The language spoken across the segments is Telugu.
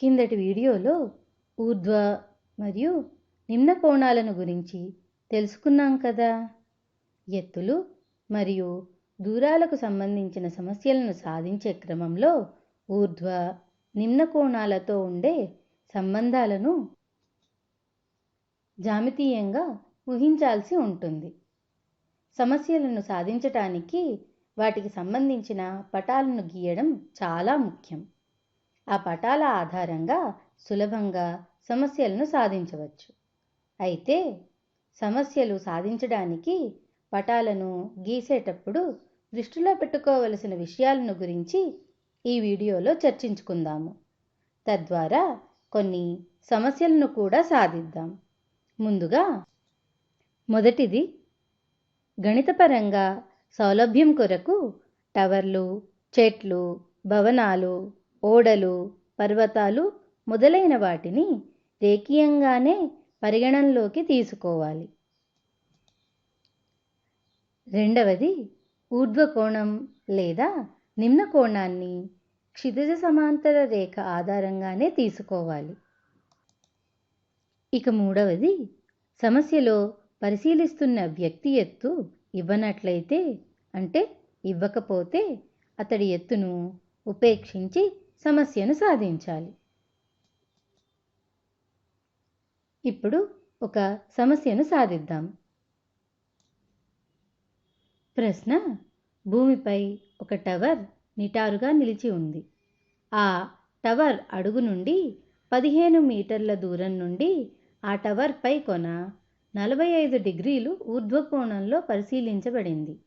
కిందటి వీడియోలో ఊర్ధ్వ మరియు నిమ్న కోణాలను గురించి తెలుసుకున్నాం కదా. ఎత్తులు మరియు దూరాలకు సంబంధించిన సమస్యలను సాధించే క్రమంలో ఊర్ధ్వ నిమ్న కోణాలతో ఉండే సంబంధాలను జామితీయంగా ఊహించాల్సి ఉంటుంది. సమస్యలను సాధించటానికి వాటికి సంబంధించిన పటాలను గీయడం చాలా ముఖ్యం. ఆ పటాల ఆధారంగా సులభంగా సమస్యలను సాధించవచ్చు. అయితే సమస్యలు సాధించడానికి పటాలను గీసేటప్పుడు దృష్టిలో పెట్టుకోవలసిన విషయాలను గురించి ఈ వీడియోలో చర్చించుకుందాము. తద్వారా కొన్ని సమస్యలను కూడా సాధిద్దాం. ముందుగా మొదటిది గణితపరంగా సౌలభ్యం కొరకు టవర్లు చెట్లు భవనాలు ఓడలు పర్వతాలు మొదలైన వాటిని రేఖీయంగానే పరిగణనలోకి తీసుకోవాలి. రెండవది ఊర్ధ్వకోణం లేదా నిమ్న కోణాన్ని క్షితిజ సమాంతర రేఖ ఆధారంగానే తీసుకోవాలి. ఇక మూడవది సమస్యలో పరిశీలిస్తున్న వ్యక్తి ఎత్తు ఇవ్వనట్లయితే అంటే ఇవ్వకపోతే అతడి ఎత్తును ఉపేక్షించి సమస్యను సాధించాలి. ఇప్పుడు ఒక సమస్యను సాధిద్దాం. ప్రశ్న భూమిపై ఒక టవర్ నిటారుగా నిలిచి ఉంది. ఆ టవర్ అడుగు నుండి పదిహేను మీటర్ల దూరం నుండి ఆ టవర్ పై కొన నలభై ఐదు డిగ్రీలు ఊర్ధ్వకోణంలో పరిశీలించబడింది.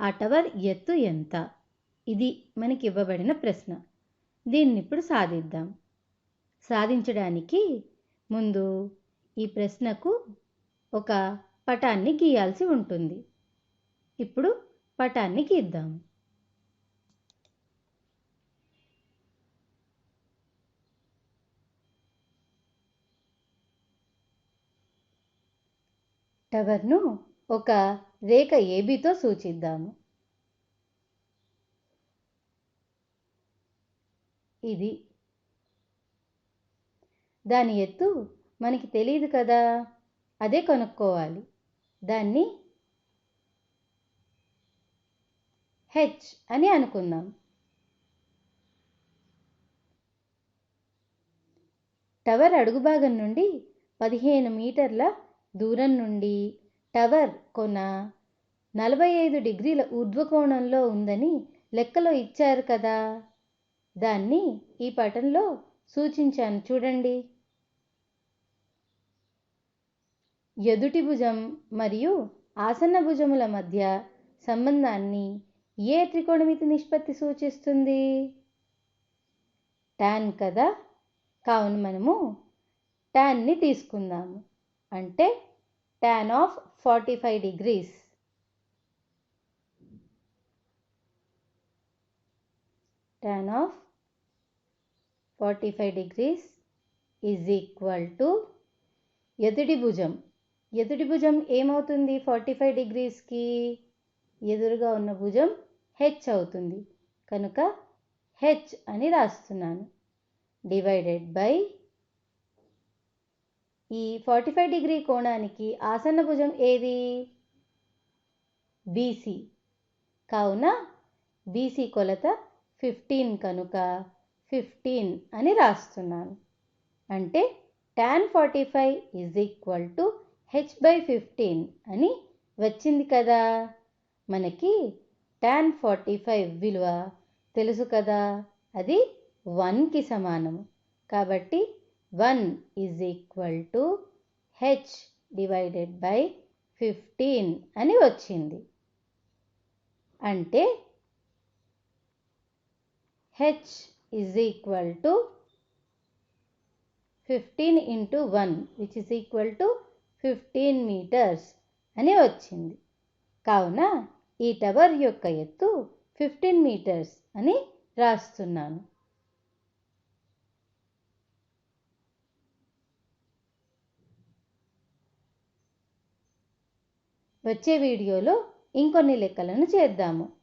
ఆ టవర్ ఎత్తు ఎంత? ఇది మనకి ఇవ్వబడిన ప్రశ్న. దీన్ని ఇప్పుడు సాధిద్దాం. సాధించడానికి ముందు ఈ ప్రశ్నకు ఒక పటాన్ని గీయాల్సి ఉంటుంది. ఇప్పుడు పటాన్ని గీద్దాం. టవర్ను ఒక రేఖ ఏబీతో సూచిద్దాము. ఇది. దాని ఎత్తు మనకి తెలియదు కదా. అదే కనుక్కోవాలి. దాన్ని హెచ్ అని అనుకుందాం. టవర్ అడుగు భాగం నుండి పదిహేను మీటర్ల దూరం నుండి టవర్ కొన నలభై ఐదు డిగ్రీల ఊర్ధ్వకోణంలో ఉందని లెక్కలో ఇచ్చారు కదా. దాన్ని ఈ పటంలో సూచించాను. చూడండి. ఎదుటి భుజం మరియు ఆసన్న భుజముల మధ్య సంబంధాన్ని ఏ త్రికోణమితి నిష్పత్తి సూచిస్తుంది? ట్యాన్ కదా? కావున మనము ట్యాన్ని తీసుకుందాము. అంటే tan of forty five degrees tan of forty five degrees is equal to ఎదుటి భుజం. ఎదుటి భుజం ఏమవుతుంది? ఫార్టీ ఫైవ్ డిగ్రీస్కి ఎదురుగా ఉన్న భుజం హెచ్ అవుతుంది. కనుక హెచ్ అని రాస్తున్నాను. డివైడెడ్ బై ఈ ఫార్టీ ఫైవ్ డిగ్రీ కోణానికి ఆసన్న భుజం ఏది? బీసీ కావున బీసీ కొలత ఫిఫ్టీన్ కనుక ఫిఫ్టీన్ అని రాస్తున్నాను. అంటే tan forty five is equal to H by fifteen అని వచ్చింది కదా. మనకి టాన్ ఫార్టీ ఫైవ్ విలువ తెలుసు కదా. అది వన్కి సమానము కాబట్టి one is equal to H divided by fifteen అని వచ్చింది. అంటే H is equal to fifteen into one which is equal to fifteen meters అని వచ్చింది. కావున ఈ టవర్ యొక్క ఎత్తు ఫిఫ్టీన్ మీటర్స్ అని రాస్తున్నాను. వచ్చే వీడియోలో ఇంకొన్ని లెక్కలను చేద్దాము.